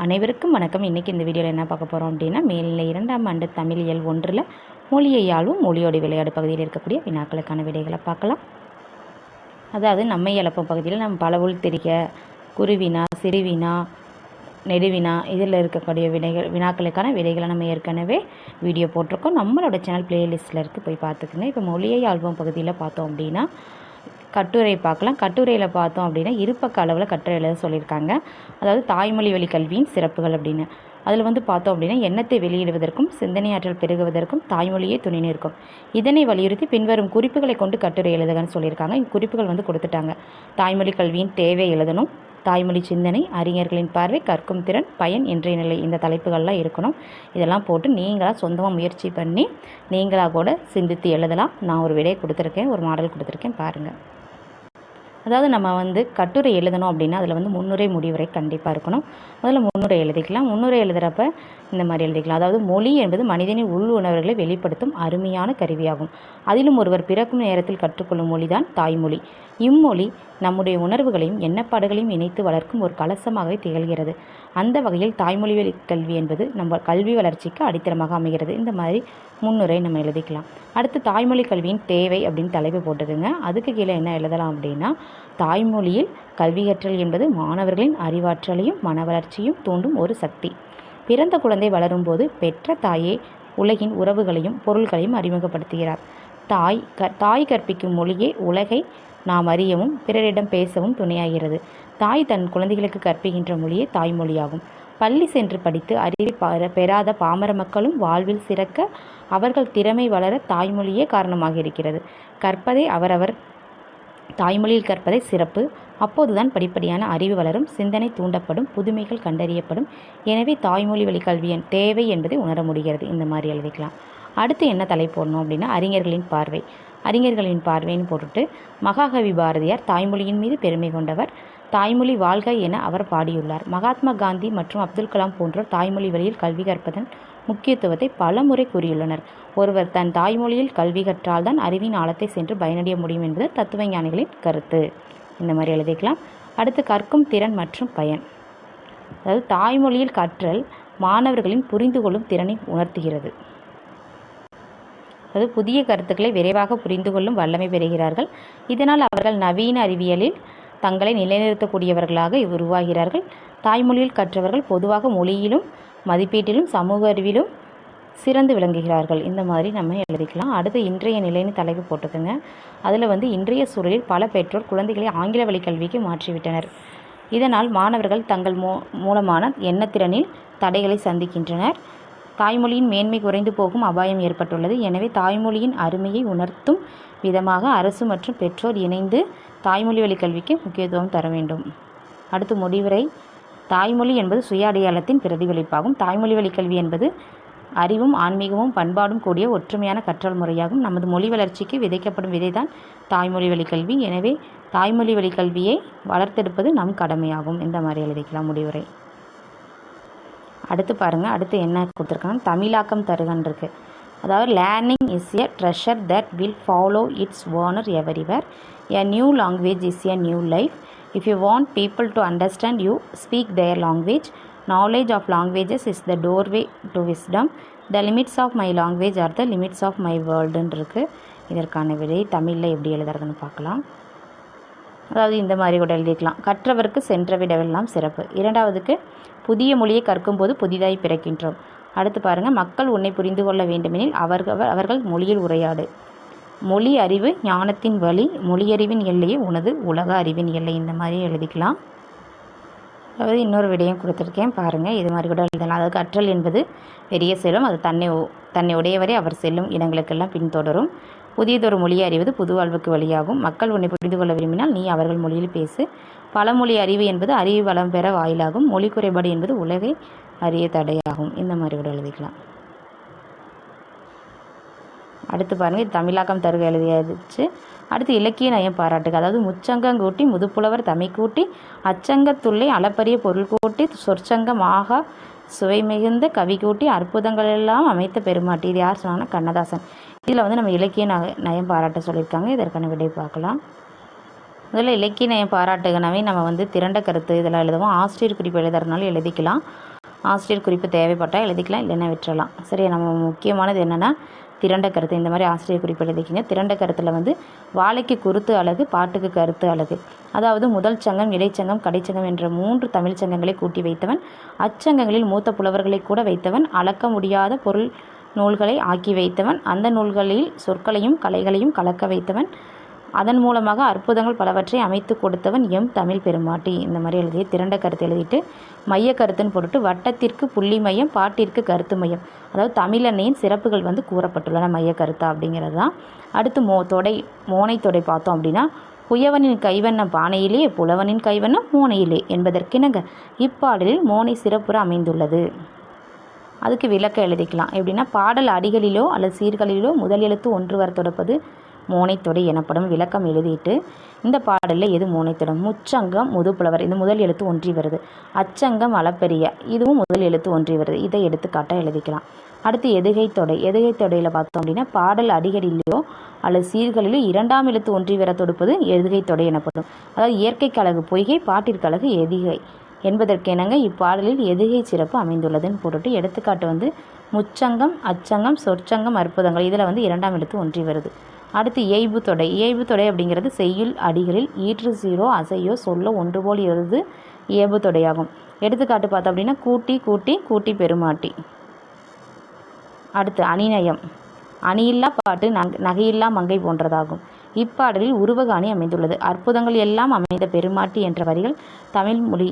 அனைவருக்கும் வணக்கம். இன்றைக்கி இந்த வீடியோவில் என்ன பார்க்க போகிறோம் அப்படின்னா மேல்நிலை இரண்டாம் ஆண்டு தமிழ் இயல் ஒன்றில் மொழியை யாழும் மொழியோடு விளையாடு பகுதியில் இருக்கக்கூடிய வினாக்களுக்கான விடைகளை பார்க்கலாம். அதாவது நம்மை இழப்பும் பகுதியில் நம்ம பல உள் தெரிய குருவினா சிறுவினா நெடுவினா இதில் இருக்கக்கூடிய விடைகள் வினாக்களுக்கான விடைகளை நம்ம ஏற்கனவே வீடியோ போட்டிருக்கோம். நம்மளோட சேனல் பிளேலிஸ்ட்டில் இருக்குது போய் பார்த்துக்குங்க. இப்போ மொழியை ஆல்பம் பகுதியில் பார்த்தோம் அப்படின்னா கட்டுரை பார்க்கலாம். கட்டுரையில் பார்த்தோம் அப்படின்னா இருபக்க அளவில் கட்டுரை எழுத சொல்லியிருக்காங்க. அதாவது தாய்மொழி வழி கல்வியின் சிறப்புகள் அப்படின்னு. அதில் வந்து பார்த்தோம் அப்படின்னா எண்ணத்தை வெளியிடுவதற்கும் சிந்தனையாற்றல் பெருகுவதற்கும் தாய்மொழியே துணை நிற்கும் இதனை வலியுறுத்தி பின்வரும் குறிப்புகளை கொண்டு கட்டுரை எழுதுகன்னு சொல்லியிருக்காங்க. குறிப்புகள் வந்து கொடுத்துட்டாங்க. தாய்மொழி கல்வியின் தேவை எழுதணும். தாய்மொழி சிந்தனை அறிஞர்களின் பார்வை கற்கும் திறன் பயன் இன்றைய நிலை இந்த தலைப்புகள்லாம் இருக்கணும். இதெல்லாம் போட்டு நீங்களாக சொந்தமாக முயற்சி பண்ணி நீங்களாக கூட சிந்தித்து எழுதலாம். நான் ஒரு விடையை கொடுத்துருக்கேன். ஒரு மாடல் கொடுத்துருக்கேன். பாருங்கள் அதாவது நம்ம வந்து கட்டுரை எழுதணும் அப்படின்னா அதில் வந்து முன்னுரை முடிவுரை கண்டிப்பாக இருக்கணும். முதல்ல முன்னுரை எழுதிக்கலாம். முன்னுரை எழுதுகிறப்ப இந்த மாதிரி எழுதிக்கலாம். அதாவது மொழி என்பது மனிதனின் உள் உணர்வுகளை வெளிப்படுத்தும் அருமையான கருவியாகும். அதிலும் ஒருவர் பிறக்கும் நேரத்தில் கற்றுக்கொள்ளும் மொழிதான் தாய்மொழி. இம்மொழி நம்முடைய உணர்வுகளையும் எண்ணப்பாடுகளையும் இணைத்து வளர்க்கும் ஒரு கலசமாகவே திகழ்கிறது. அந்த வகையில் தாய்மொழி வழி கல்வி என்பது நம்ம கல்வி வளர்ச்சிக்கு அடித்தளமாக அமைகிறது. இந்த மாதிரி முன்னுரை நம்ம எழுதிக்கலாம். அடுத்து தாய்மொழி கல்வியின் தேவை அப்படின்னு தலைப்பு போட்டுக்கோங்க அதுக்கு கீழே என்ன எழுதலாம் அப்படின்னா தாய்மொழியில் கல்வி கற்றல் என்பது மாணவர்களின் அறிவாற்றலையும் மன வளர்ச்சியும் தூண்டும் ஒரு சக்தி. பிறந்த குழந்தை வளரும்போது பெற்ற தாயே உலகின் உறவுகளையும் பொருள்களையும் அறிமுகப்படுத்துகிறார். தாய் க தாய் கற்பிக்கும் மொழியே உலகை நாம் அறியவும் பிறரிடம் பேசவும் துணையாகிறது. தாய் தன் குழந்தைகளுக்கு கற்பிக்கின்ற மொழியே தாய்மொழியாகும். பள்ளி சென்று படித்து அறிவை பெறாத பாமர மக்களும் வாழ்வில் சிறக்க அவர்கள் திறமை வளர தாய்மொழியே காரணமாக இருக்கிறது. கற்பதை அவரவர் தாய்மொழியில் கற்பதை சிறப்பு. அப்போதுதான் படிப்படியான அறிவு வளரும் சிந்தனை தூண்டப்படும் புதுமைகள் கண்டறியப்படும். எனவே தாய்மொழி வழி கல்வியின் தேவை என்பதை உணர முடிகிறது. இந்த மாதிரி எழுதிக்கலாம். அடுத்து என்ன தலை போடணும் அப்படின்னா அறிஞர்களின் பார்வை. அறிஞர்களின் பார்வைன்னு போட்டுட்டு மகாகவி பாரதியார் தாய்மொழியின் மீது பெருமை கொண்டவர். தாய்மொழி வாழ்க என அவர் பாடியுள்ளார். மகாத்மா காந்தி மற்றும் அப்துல் கலாம் போன்றோர் தாய்மொழி வழியில் கல்வி கற்பதன் முக்கியத்துவத்தை பல முறை கூறியுள்ளனர். ஒருவர் தன் தாய்மொழியில் கல்வி கற்றால்தான் அறிவின் ஆழத்தை சென்று பயனடைய முடியும் என்பது தத்துவ ஞானிகளின் கருத்து. இந்த மாதிரி எழுதிக்கலாம். அடுத்து கற்கும் திறன் மற்றும் பயன். அதாவது தாய்மொழியில் கற்றல் மாணவர்களின் புரிந்து கொள்ளும் திறனை உணர்த்துகிறது. அதாவது புதிய கருத்துக்களை விரைவாக புரிந்து கொள்ளும் வல்லமை பெறுகிறார்கள். இதனால் அவர்கள் நவீன அறிவியலில் தங்களை நிலைநிறுத்தக்கூடியவர்களாக உருவாகிறார்கள். தாய்மொழியில் கற்றவர்கள் பொதுவாக மொழியிலும் மதிப்பீட்டிலும் சமூக அறிவிலும் சிறந்து விளங்குகிறார்கள். இந்த மாதிரி நம்ம எழுதிக்கலாம். அடுத்து இன்றைய நிலைன்னு தலைப்பு போட்டுக்கோங்க அதில் வந்து இன்றைய சூழலில் பல பெற்றோர் குழந்தைகளை ஆங்கில வழி கல்விக்கு மாற்றிவிட்டனர். இதனால் மாணவர்கள் தங்கள் மூ மூலமான எண்ணத்திறனில் தடைகளை சந்திக்கின்றனர். தாய்மொழியின் மேன்மை குறைந்து போகும் அபாயம் ஏற்பட்டுள்ளது. எனவே தாய்மொழியின் அருமையை உணர்த்தும் விதமாக அரசு மற்றும் பெற்றோர் இணைந்து தாய்மொழி வழி கல்விக்கு முக்கியத்துவம் தர வேண்டும். அடுத்து முடிவுரை. தாய்மொழி என்பது சுய அடையாளத்தின் பிரதிபலிப்பாகும். தாய்மொழி வழி கல்வி என்பது அறிவும் ஆன்மீகமும் பண்பாடும் கூடிய ஒற்றுமையான கற்றல் முறையாகும். நமது மொழி வளர்ச்சிக்கு விதைக்கப்படும் விதைதான் தாய்மொழி வழி கல்வி. எனவே தாய்மொழி வழி கல்வியை வளர்த்தெடுப்பது நம் கடமையாகும். இந்த மாதிரி எழுதிக்கலாம் முடிவுரை. அடுத்து பாருங்கள் அடுத்து என்ன கொடுத்துருக்காங்க? தமிழாக்கம் தருகன் இருக்கு அதாவது learning is a treasure that will follow its owner everywhere a new language is a new life if you want people to understand you speak their language knowledge of languages is the doorway to wisdom the limits of my language are the limits of my வேர்ல்டுன்னு இருக்குது இதற்கான விடை தமிழில் எப்படி எழுதுறதுன்னு பார்க்கலாம். அதாவது இந்த மாதிரி கூட எழுதிக்கலாம் கற்றவருக்கு சென்ற விடவெல்லாம் சிறப்பு. இரண்டாவதுக்கு புதிய மொழியை கற்கும்போது புதிதாய் பிறக்கின்றோம். அடுத்து பாருங்கள் மக்கள் உன்னை புரிந்து கொள்ள வேண்டுமெனில் அவர்கள் அவர்கள் மொழியில் உரையாடு. மொழி அறிவு ஞானத்தின் வழி மொழியறிவின் எல்லையே உனது உலக அறிவின் எல்லை. இந்த மாதிரி எழுதிக்கலாம். அதாவது இன்னொரு விடயம் கொடுத்துருக்கேன். பாருங்கள் இது மாதிரி கூட எழுதலாம். அதாவது கற்றல் என்பது பெரிய செல்வம். அது தன்னை தன்னை உடையவரை அவர் செல்லும் இடங்களுக்கெல்லாம் பின்தொடரும். புதியதொரு மொழியை அறிவது புது வாழ்வுக்கு வழியாகும். மக்கள் உன்னை புரிந்து கொள்ள விரும்பினால் நீ அவர்கள் மொழியில் பேசு. பழமொழி அறிவு என்பது அறிவு வளம் பெற வாயிலாகும். மொழி குறைபாடு என்பது உலகை அறிய தடையாகும். இந்த மாதிரி கூட எழுதிக்கலாம். அடுத்து பாருங்கள் இது தமிழாக்கம் தருக எழுதியாச்சு. அடுத்து இலக்கிய நயம் பாராட்டுக. அதாவது முச்சங்கங்கூட்டி முதுப்புலவர் தமை கூட்டி அச்சங்கத்துள்ளே அளப்பரிய பொருள் கூட்டி சொற்சங்கமாக சுவை மிகுந்த கவி கூட்டி அற்புதங்களெல்லாம் அமைத்த பெருமாட்டி. இது யார் சொன்னாங்கன்னா கண்ணதாசன். இதில் வந்து நம்ம இலக்கிய ந நயம் பாராட்ட சொல்லியிருக்காங்க. இதற்கான விடை பார்க்கலாம். முதல்ல இலக்கிய நயம் பாராட்டுகனாவே நம்ம வந்து திரண்ட கருத்து இதெல்லாம் எழுதுவோம். ஆசிரியர் குறிப்பு எழுதுறதுனால எழுதிக்கலாம். ஆசிரியர் குறிப்பு தேவைப்பட்டால் எழுதிக்கலாம் இல்லைன்னா விட்டுறலாம். சரியா நம்ம முக்கியமானது என்னென்னா திரண்ட கருத்து. இந்த மாதிரி ஆசிரியர் குறிப்பு எழுதிக்கிங்க. திரண்ட கருத்தில் வந்து வாழைக்கு குருத்து அழகு பாட்டுக்கு கருத்து அழகு. அதாவது முதல் சங்கம் இடைச்சங்கம் கடைச்சங்கம் என்ற மூன்று தமிழ் சங்கங்களை கூட்டி வைத்தவன் அச்சங்கங்களில் மூத்த புலவர்களை கூட வைத்தவன் அளக்க முடியாத பொருள் நூல்களை ஆக்கி வைத்தவன். அந்த நூல்களில் சொற்களையும் கலைகளையும் கலக்க வைத்தவன். அதன் மூலமாக அற்புதங்கள் பலவற்றை அமைத்து கொடுத்தவன் எம் தமிழ் பெருமாட்டி இந்த மாதிரி எழுதி திரண்ட கருத்து எழுதிட்டு மைய கருத்துன்னு போட்டுட்டு வட்டத்திற்கு புள்ளி மையம் பாட்டிற்கு கருத்து மையம். அதாவது தமிழன்னையின் சிறப்புகள் வந்து கூறப்பட்டுள்ளன மைய கருத்தா அப்படிங்கிறது தான். அடுத்து மோ தொடை மோனை தொடை பார்த்தோம் அப்படின்னா குயவனின் கைவண்ணம் பானையிலே புலவனின் கைவண்ணம் மோனையிலே என்பதற்கிணங்க. இப்பாடலில் மோனை சிறப்புற அமைந்துள்ளது. அதுக்கு விளக்க எழுதிக்கலாம். எப்படின்னா பாடல் அடிகளிலோ அல்லது சீர்களிலோ முதல் எழுத்து ஒன்று வர தொடப்பது மோனைத்தொடை எனப்படும் விளக்கம் எழுதிட்டு இந்த பாடலில் எது மோனைத்தொடம் முச்சங்கம் முதுப்புலவர். இந்த முதல் எழுத்து ஒன்றி வருது. அச்சங்கம் அளப்பெரிய. இதுவும் முதல் எழுத்து ஒன்றி வருது. இதை எடுத்துக்காட்டாக எழுதிக்கலாம். அடுத்து எதுகை தொடை. எதுகை தொடையில் பார்த்தோம் அப்படின்னா பாடல் அடிகளிலோ அல்லது சீர்களிலோ இரண்டாம் எழுத்து ஒன்றி வர தொடுப்பது எதுகை தொடை எனப்படும். அதாவது இயற்கை கழகு பொய்கை பாட்டிற்கழகு எதிகை. என்பதற்கெனங்க இப்பாடலில் எதுகை சிறப்பு அமைந்துள்ளதுன்னு போட்டுட்டு எடுத்துக்காட்டு வந்து முச்சங்கம் அச்சங்கம் சொற்சங்கம் அற்புதங்கள். இதில் வந்து இரண்டாம் எழுத்து ஒன்றி வருது. அடுத்து இயைபு தொடை. இயைபு தொடை அப்படிங்கிறது செய்யுள் அடிகளில் ஈற்று சீரோ அசையோ சொல்ல ஒன்று போல் எழுது இயைபு தொடையாகும். எடுத்துக்காட்டு பார்த்தோம் அப்படின்னா கூட்டி கூட்டி கூட்டி பெருமாட்டி. அடுத்து அணிநயம். அணியில்லா பாட்டு நங் நகையில்லா மங்கை போன்றதாகும். இப்பாடலில் உருவகாணி அமைந்துள்ளது. அற்புதங்கள் எல்லாம் அமைந்த பெருமாட்டி என்ற வரிகள் தமிழ் மொழி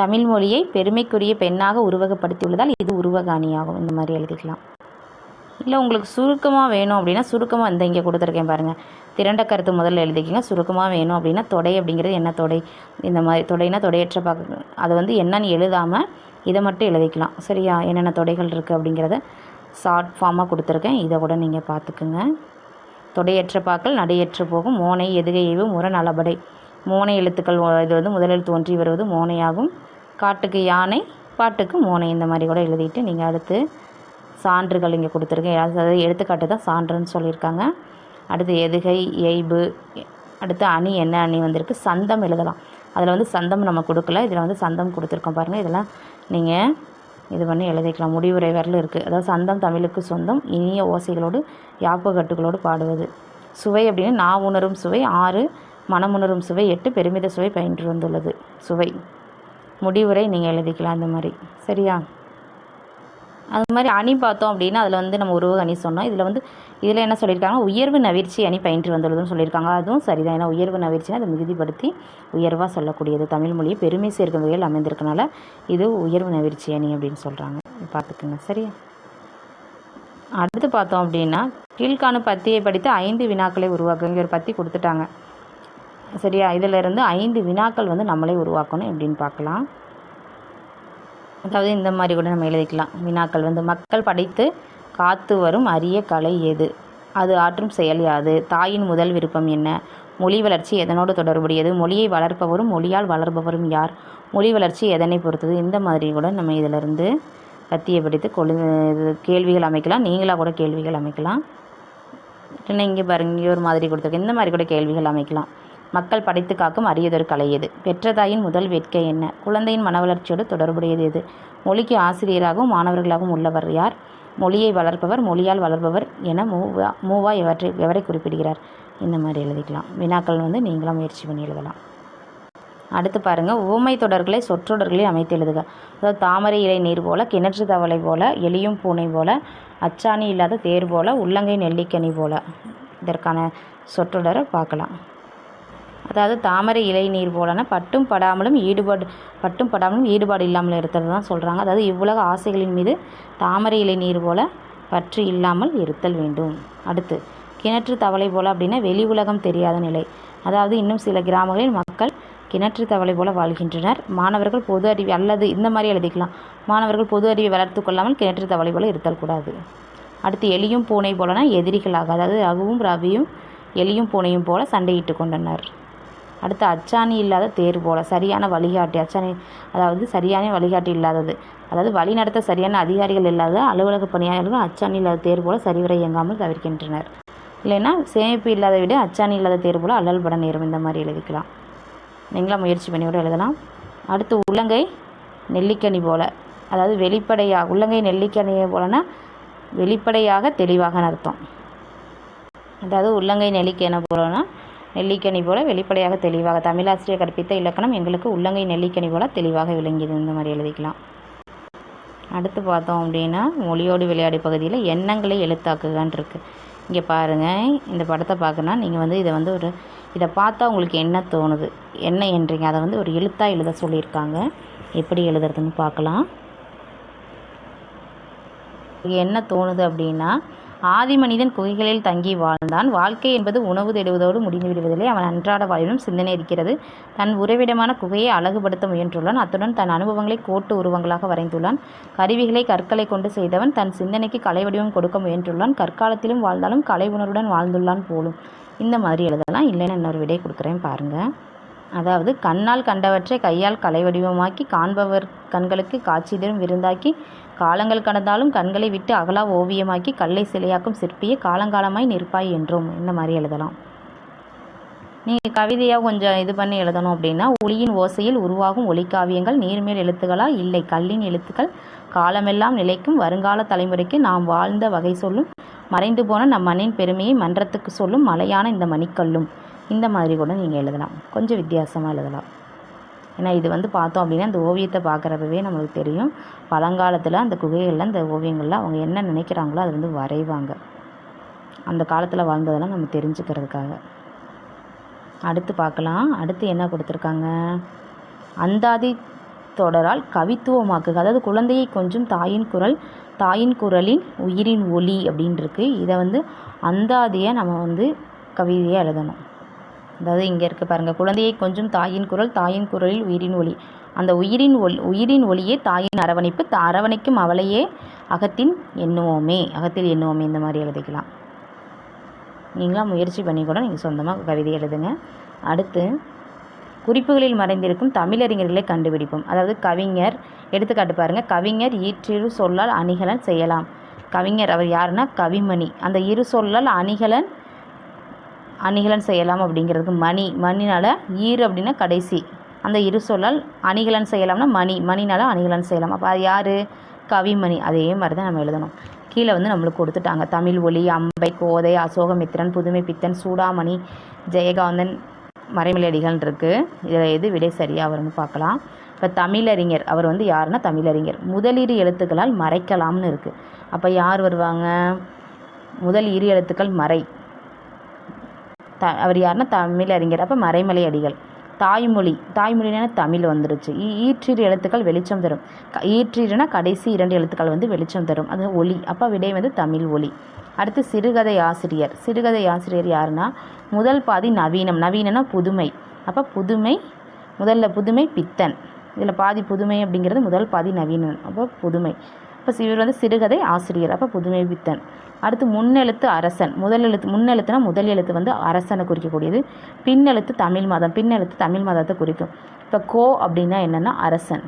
தமிழ் மொழியை பெருமைக்குரிய பெண்ணாக உருவகப்படுத்தியுள்ளதால் இது உருவகாணியாகும். இந்த மாதிரி எழுதிக்கலாம். இல்லை உங்களுக்கு சுருக்கமாக வேணும் அப்படின்னா சுருக்கமாக இந்த இங்கே கொடுத்துருக்கேன் பாருங்கள் திரண்ட கருத்து முதல்ல எழுதிக்கிங்க. சுருக்கமாக வேணும் அப்படின்னா தொடை அப்படிங்கிறது என்ன தொடை? இந்த மாதிரி தொடைனா தொடையற்ற பார்க்க அது வந்து என்னன்னு எழுதாமல் இதை மட்டும் எழுதிக்கலாம். சரியா? என்னென்ன தொடைகள் இருக்குது அப்படிங்கிறத ஷார்ட் ஃபார்மாக கொடுத்துருக்கேன். இதை கூட நீங்கள் பார்த்துக்குங்க. தொடையற்ற பாக்கள் நடையற்று போகும். மோனை எதுகையவு முரண் அளபடை. மோனை எழுத்துக்கள் இது வந்து முதலில் தோன்றி ஒன்றி வருவது மோனையாகும். காட்டுக்கு யானை பாட்டுக்கு மோனை. இந்த மாதிரி கூட எழுதிட்டு நீங்கள் அடுத்து சான்றுகள் இங்கே கொடுத்துருக்கேன். அதாவது எடுத்துக்காட்டு தான் சான்றுன்னு சொல்லியிருக்காங்க. அடுத்து எதுகை எய்பு அடுத்து அணி என்ன அணி வந்திருக்கு? சந்தம் எழுதலாம். அதில் வந்து சந்தம் நம்ம கொடுக்கல. இதில் வந்து சந்தம் கொடுத்துருக்கோம் பாருங்கள் இதெல்லாம் நீங்கள் இது பண்ணி எழுதிக்கலாம். முடிவுரை வரல இருக்குது அதாவது சந்தம் தமிழுக்கு சொந்தம் இனிய ஓசைகளோடு யாப்புகட்டுகளோடு பாடுவது. சுவை அப்படின்னு நான் உணரும் சுவை ஆறு மனமுணரும் சுவை எட்டு பெருமித சுவை பயின்று வந்துள்ளது. சுவை. முடிவுரை நீங்கள் எழுதிக்கலாம் இந்த மாதிரி. சரியா? அது மாதிரி அணி பார்த்தோம் அப்படின்னா அதில் வந்து நம்ம உருவக அணி சொன்னோம். இதில் வந்து இதில் என்ன சொல்லியிருக்காங்க? உயர்வு நவிர்ச்சி அணி பயின்று வந்துள்ளதுன்னு சொல்லியிருக்காங்க. அதுவும் சரிதான். ஏன்னா உயர்வு நவிர்ச்சினா அதை மிகுதிப்படுத்தி உயர்வாக சொல்லக்கூடியது. தமிழ் மொழியை பெருமை சேர்க்கும் வகையில் அமைந்திருக்கனால இது உயர்வு நவிர்ச்சி அணி அப்படின்னு சொல்கிறாங்க பார்த்துக்குங்க. சரியா? அடுத்து பார்த்தோம் அப்படின்னா கீழ்காணும் பத்தியை படித்து ஐந்து வினாக்களை உருவாக்க இங்கே ஒரு பத்தி கொடுத்துட்டாங்க. சரியா? இதிலிருந்து ஐந்து வினாக்கள் வந்து நம்மளே உருவாக்கணும் எப்படின்னு பார்க்கலாம். அதாவது இந்த மாதிரி கூட நம்ம எழுதிக்கலாம். வினாக்கள் வந்து மக்கள் படைத்து காத்து வரும் அரிய கலை எது? அது ஆற்றும் செயல் யாது? தாயின் முதல் விருப்பம் என்ன? மொழி வளர்ச்சி எதனோடு தொடர்புடையது? மொழியை வளர்ப்பவரும் மொழியால் வளர்பவரும் யார்? மொழி வளர்ச்சி எதனை பொறுத்தது? இந்த மாதிரி கூட நம்ம இதிலிருந்து கத்தியை பிடித்து கொழு இது கேள்விகள் அமைக்கலாம். நீங்களாக கூட கேள்விகள் அமைக்கலாம். இங்கே பாருங்க இங்கே ஒரு மாதிரி கொடுத்துருக்கு. இந்த மாதிரி கூட கேள்விகள் அமைக்கலாம். மக்கள் படைத்து காக்கும் அரியதொரு கலை எது? பெற்ற தாயின் முதல் வேட்கை என்ன? குழந்தையின் மன வளர்ச்சியோடு தொடர்புடையது எது? மொழிக்கு ஆசிரியராகவும் மாணவர்களாகவும் உள்ளவர் யார்? மொழியை வளர்ப்பவர் மொழியால் வளர்பவர் என மூவா மூவா எவற்றை எவரை குறிப்பிடுகிறார். இந்த மாதிரி எழுதிக்கலாம். வினாக்கள் வந்து நீங்களும் முயற்சி பண்ணி எழுதலாம். அடுத்து பாருங்கள் உவமை தொடர்களை சொற்றொடர்களை அமைத்து எழுதுக. அதாவது தாமரை இலை நீர் போல கிணற்று தவளை போல எலியும் பூனை போல அச்சாணி இல்லாத தேர் போல உள்ளங்கை நெல்லிக்கனி போல. இதற்கான சொற்றொடரை பார்க்கலாம். அதாவது தாமரை இலை நீர் போலனா பட்டும் படாமலும் ஈடுபாடு பட்டும் படாமலும் ஈடுபாடு இல்லாமல் இருக்கிறது தான் சொல்கிறாங்க அதாவது இவ்வுலக ஆசைகளின் மீது தாமரை இலை நீர் போல பற்று இல்லாமல் இருத்தல் வேண்டும். அடுத்து கிணற்று தவளை போல அப்படின்னா வெளி உலகம் தெரியாத நிலை. அதாவது இன்னும் சில கிராமங்களில் மக்கள் கிணற்று தவளை போல வாழ்கின்றனர். மாணவர்கள் பொது அறிவு அல்லது இந்த மாதிரி எழுதிக்கலாம். மாணவர்கள் பொது அறிவை வளர்த்து கொள்ளாமல் கிணற்று தவளை போல இருத்தல் கூடாது. அடுத்து எலியும் பூனை போலனா எதிரிகளாக அதாவது ரகுவும் ரவியும் எலியும் பூனையும் போல சண்டையிட்டு கொண்டனர். அடுத்து அச்சாணி இல்லாத தேர் போல சரியான வழிகாட்டி அச்சாணி அதாவது சரியான வழிகாட்டி இல்லாதது. அதாவது வழி நடத்த சரியான அதிகாரிகள் இல்லாத அலுவலக பணியாளர்கள் அச்சாணி இல்லாத தேர் போல சரிவர இயங்காமல் தவிர்க்கின்றனர். இல்லைன்னா சேமிப்பு இல்லாத விட அச்சாணி இல்லாத தேர் போல் அல்லல் பட நேரும். இந்த மாதிரி எழுதிக்கலாம். நீங்களாக முயற்சி பண்ணி கூட எழுதலாம். அடுத்து உள்ளங்கை நெல்லிக்கனி போல். அதாவது வெளிப்படையாக உள்ளங்கை நெல்லிக்கனியை போலனா வெளிப்படையாக தெளிவாக அர்த்தம். அதாவது உள்ளங்கை நெல்லிக்கனை போலன்னா நெல்லிக்கனி போல வெளிப்படையாக தெளிவாக தமிழாசிரியர் கற்பித்த இலக்கணம் எங்களுக்கு உள்ளங்கை நெல்லிக்கனி போல தெளிவாக விளங்கியது. இந்த மாதிரி எழுதிக்கலாம். அடுத்து பார்த்தோம் அப்படின்னா மொழியோடு விளையாடி பகுதியில் எண்ணங்களை எழுத்தாக்குகான் இருக்குது இங்கே பாருங்கள் இந்த படத்தை பார்க்கணுன்னா நீங்கள் வந்து இதை வந்து ஒரு இதை பார்த்தா உங்களுக்கு என்ன தோணுது? என்ன என்றீங்க? அதை வந்து ஒரு எழுத்தாக எழுத சொல்லியிருக்காங்க. எப்படி எழுதுறதுன்னு பார்க்கலாம். என்ன தோணுது அப்படின்னா ஆதி மனிதன் குகைகளில் தங்கி வாழ்ந்தான். வாழ்க்கை என்பது உணவு தேடுவதோடு முடிந்து விடுவதில்லை அவன் அன்றாட வாழ்விலும் சிந்தனை இருக்கிறது. தன் உறவிடமான குகையை அழகுபடுத்த முயன்றுள்ளான். அத்துடன் தன் அனுபவங்களை கோட்டு உருவங்களாக வரைந்துள்ளான். கருவிகளை கற்களை கொண்டு செய்தவன் தன் சிந்தனைக்கு கலை வடிவம் கொடுக்க முயன்றுள்ளான். கற்காலத்திலும் வாழ்ந்தாலும் கலை உணர்வுடன் வாழ்ந்துள்ளான் போலும். இந்த மாதிரி எழுதலாம். இல்லைன்னா இன்னொரு விடை கொடுக்குறேன். பாருங்கள் அதாவது கண்ணால் கண்டவற்றை கையால் கலை வடிவமாக்கி காண்பவர் கண்களுக்கு காட்சி தரும் விருந்தாக்கி காலங்கள் கடந்தாலும் கண்களை விட்டு அகலா ஓவியமாக்கி கல்லை சிலையாக்கும் சிற்பியை காலங்காலமாய் நிற்பாய் என்றோம் இந்த மாதிரி எழுதலாம். நீங்கள் கவிதையாக கொஞ்சம் இது பண்ணி எழுதணும் அப்படின்னா ஒளியின் ஓசையில் உருவாகும் ஒளிக்காவியங்கள் நீர்மேல் எழுத்துக்களா? இல்லை கல்லின் எழுத்துக்கள். காலமெல்லாம் நிலைக்கும் வருங்கால தலைமுறைக்கு நாம் வாழ்ந்த வகை சொல்லும் மறைந்து போன நம் மண்ணின் பெருமையை மன்றத்துக்கு சொல்லும் மலையான இந்த மணிக்கல்லும். இந்த மாதிரி கூட நீங்கள் எழுதலாம். கொஞ்சம் வித்தியாசமாக எழுதலாம். ஏன்னா இது வந்து பார்த்தோம் அப்படின்னா இந்த ஓவியத்தை பார்க்குறப்பவே நம்மளுக்கு தெரியும். பழங்காலத்தில் அந்த குகைகளில் அந்த ஓவியங்களில் அவங்க என்ன நினைக்கிறாங்களோ அதை வந்து வரைவாங்க. அந்த காலத்தில் வாழ்ந்ததெல்லாம் நம்ம தெரிஞ்சுக்கிறதுக்காக. அடுத்து பார்க்கலாம். அடுத்து என்ன கொடுத்துருக்காங்க? அந்தாதி தொடரால் கவித்துவமாக்குக. அதாவது குழந்தையை கொஞ்சம் தாயின் குரல் தாயின் குரலின் உயிரின் ஒளி அப்படின்ட்டுருக்கு இதை வந்து அந்தாதியை நம்ம வந்து கவிதையாக எழுதணும். அதாவது இங்கே இருக்குது பாருங்கள் குழந்தையை கொஞ்சம் தாயின் குரல் தாயின் குரலில் உயிரின் ஒளி. அந்த உயிரின் ஒல் உயிரின் ஒளியே தாயின் அரவணைப்பு அரவணைக்கும் அவளையே அகத்தின் எண்ணுவோமே. அகத்தில் எண்ணுவோமே இந்த மாதிரி எழுதிக்கலாம். நீங்களாம் முயற்சி பண்ணி கூட நீங்கள் சொந்தமாக கவிதை எழுதுங்க. அடுத்து குறிப்புகளில் மறைந்திருக்கும் தமிழறிஞர்களை கண்டுபிடிப்போம். அதாவது கவிஞர் எடுத்துக்காட்டு பாருங்கள் கவிஞர் ஈற்றிரு சொல்லால் அணிகலன் செய்யலாம். கவிஞர் அவர் யாருன்னா? கவிமணி. அந்த இரு சொல்லால் அணிகலன் அணிகலன் செய்யலாம் அப்படிங்கிறதுக்கு மணி. மணினால் ஈர் அப்படின்னா கடைசி. அந்த இரு சொல்லால் அணிகலன் செய்யலாம்னா மணி. மணினால் அணிகலன் செய்யலாம். அப்போ அது யார்? கவிமணி. அதே மாதிரி தான் நம்ம எழுதணும். கீழே வந்து நம்மளுக்கு கொடுத்துட்டாங்க. தமிழ் ஒளி அம்பை கோதை அசோகமித்திரன் புதுமை பித்தன் சூடாமணி ஜெயகாந்தன் மறைமலையடிகள் இருக்குது இதில் எது விடை சரியாக வரும்னு பார்க்கலாம். இப்போ தமிழறிஞர். அவர் வந்து யாருன்னா தமிழறிஞர். முதலிரு எழுத்துக்களால் மறைக்கலாம்னு இருக்குது அப்போ யார் வருவாங்க? முதல் இரு எழுத்துக்கள் மறை. த அவர் யாருன்னா தமிழ் அறிஞர் அப்போ மறைமலை அடிகள் தாய்மொழி தாய்மொழினா தமிழ் வந்துருச்சு. ஈ- ஈற்றிரு எழுத்துக்கள் வெளிச்சம் தரும். க- ஈற்றிருனா கடைசி இரண்டு எழுத்துக்கள் வந்து வெளிச்சம் தரும். அது ஒளி அப்போ விடை வந்து தமிழ் ஒளி அடுத்து சிறுகதை ஆசிரியர். சிறுகதை ஆசிரியர் யாருன்னா முதல் பாதி நவீனம். நவீனனா புதுமை. அப்போ புதுமை முதல்ல புதுமை பித்தன். இதில் பாதி புதுமை அப்படிங்கிறது முதல் பாதி நவீனன் அப்போ புதுமை. இப்போ இவர் வந்து சிறுகதை ஆசிரியர் அப்போ புதுமை பித்தன் அடுத்து முன்னெழுத்து அரசன். முதல் எழுத்து முன்னெழுத்துனா முதல் எழுத்து வந்து அரசனை குறிக்கக்கூடியது. பின்னெழுத்து தமிழ் மதம். பின்னெழுத்து தமிழ் மதத்தை குறிக்கும். இப்போ கோ அப்படின்னா என்னென்னா அரசன்.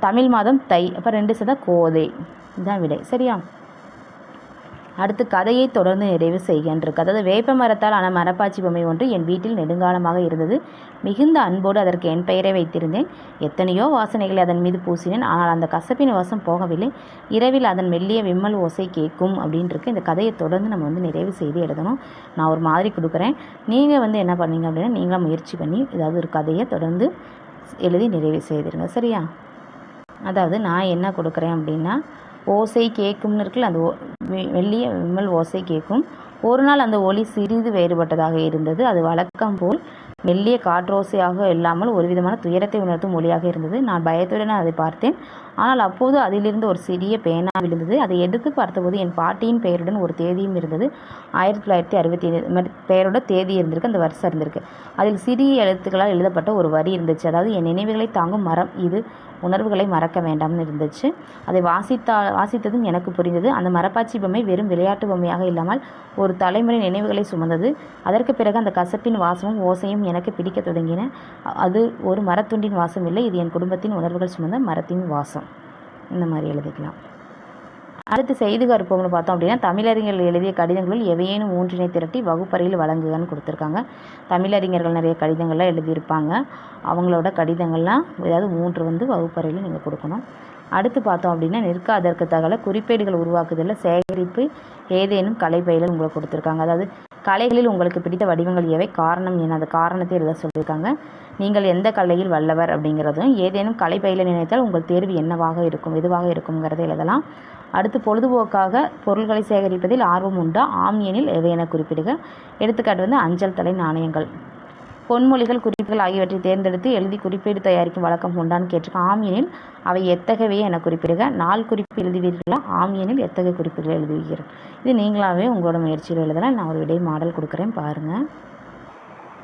தமிழ் மாதம் தை. அப்போ ரெண்டு சேர்ந்தா கோதை. இதுதான் விடை. சரியா? அடுத்து கதையை தொடர்ந்து நிறைவு செய்கின்றிருக்கு அதாவது வேப்ப மரத்தால் ஆன மரப்பாச்சி பொம்மை ஒன்று என் வீட்டில் நெடுங்காலமாக இருந்தது. மிகுந்த அன்போடு அதற்கு என் பெயரை வைத்திருந்தேன். எத்தனையோ வாசனைகளை அதன் மீது பூசினேன். ஆனால் அந்த கசப்பின் வாசம் போகவில்லை. இரவில் அதன் மெல்லிய விம்மல் ஓசை கேட்கும் அப்படின்னு இந்த கதையை தொடர்ந்து நம்ம வந்து நிறைவு செய்து எழுதணும். நான் ஒரு மாதிரி கொடுக்குறேன். நீங்கள் வந்து என்ன பண்ணீங்க அப்படின்னா நீங்களாக முயற்சி பண்ணி ஏதாவது ஒரு கதையை தொடர்ந்து எழுதி நிறைவு செய்திருங்க. சரியா? அதாவது நான் என்ன கொடுக்குறேன் அப்படின்னா ஓசை கேட்கும்னு இருக்குல்ல அந்த ஓ- மெல்லிய விம்மல் ஓசை கேட்கும் ஒரு நாள் அந்த ஒளி சிறிது வேறுபட்டதாக இருந்தது. அது வழக்கம் போல் மெல்லிய காற்றோசையாக இல்லாமல் ஒரு விதமான துயரத்தை உணர்த்தும் ஒளியாக இருந்தது. நான் பயத்துடன் அதை பார்த்தேன். ஆனால் அப்போது அதிலிருந்து ஒரு சிறிய பேனா விழுந்தது. அதை எடுத்து பார்த்தபோது என் பாட்டியின் பெயருடன் ஒரு தேதியும் இருந்தது. ஆயிரத்தி தொள்ளாயிரத்தி அறுபத்தி ஏழு பெயரோட தேதி இருந்திருக்கு. அந்த வருஷம் இருந்திருக்கு. அதில் சிறிய எழுத்துக்களால் எழுதப்பட்ட ஒரு வரி இருந்துச்சு. அதாவது என் நினைவுகளை தாங்கும் மரம் இது. உணர்வுகளை மறக்க வேண்டாம்னு இருந்துச்சு. அதை வாசித்தா வாசித்ததும் எனக்கு புரிந்தது. அந்த மரப்பாச்சி பொம்மை வெறும் விளையாட்டு பொம்மையாக இல்லாமல் ஒரு தலைமுறை நினைவுகளை சுமந்தது. அதற்கு பிறகு அந்த கசப்பின் வாசமும் ஓசையும் எனக்கு பிடிக்கத் தொடங்கின. அது ஒரு மரத்துண்டின் வாசம் இல்லை. இது என் குடும்பத்தின் உணர்வுகள் சுமந்த மரத்தின் வாசம். இந்த மாதிரி எழுதிக்கலாம். அடுத்து செய்து கற்போம்னு பார்த்தோம் அப்படின்னா தமிழறிஞர்கள் எழுதிய கடிதங்களில் எவையேனும் மூன்றினை திரட்டி வகுப்பறையில் வழங்குகன்னு கொடுத்துருக்காங்க. தமிழறிஞர்கள் நிறைய கடிதங்கள்லாம் எழுதியிருப்பாங்க. அவங்களோட கடிதங்கள்லாம் ஏதாவது மூன்று வந்து வகுப்பறையில் நீங்கள் கொடுக்கணும். அடுத்து பார்த்தோம் அப்படின்னா நிற்க அதற்கு தகவல குறிப்பேடுகள் உருவாக்குதலில் சேகரிப்பு ஏதேனும் கலை பயிலல் உங்களுக்கு கொடுத்துருக்காங்க. அதாவது கலைகளில் உங்களுக்கு பிடித்த வடிவங்கள் எவை? காரணம் என்ன? அந்த காரணத்தை எழுத சொல்லியிருக்காங்க. நீங்கள் எந்த கலையில் வல்லவர் அப்படிங்கிறதும் ஏதேனும் கலை பயில நினைத்தால் உங்கள் தேர்வு என்னவாக இருக்கும் எதுவாக இருக்குங்கிறத எழுதலாம். அடுத்து பொழுதுபோக்காக பொருள்களை சேகரிப்பதில் ஆர்வம் உண்டா? ஆம் எனில் எவையென குறிப்பிடுக. எடுத்துக்காட்டு வந்து அஞ்சல் தலை நாணயங்கள். பொன்மொழிகள் குறிப்புகள் ஆகியவற்றை தேர்ந்தெடுத்து எழுதி குறிப்பீடு தயாரிக்கும் வழக்கம் உண்டான்னு கேட்டிருக்கேன். ஆம் எனில் அவை எத்தகவே என குறிப்பிடுக. நாள் குறிப்பு எழுதுவீர்களா? ஆம் எனில் எத்தகைய குறிப்புகளை எழுதுவீர்கள்? இது நீங்களாகவே உங்களோட முயற்சியில் எழுதலாம். நான் ஒரு விடை மாடல் கொடுக்குறேன். பாருங்கள்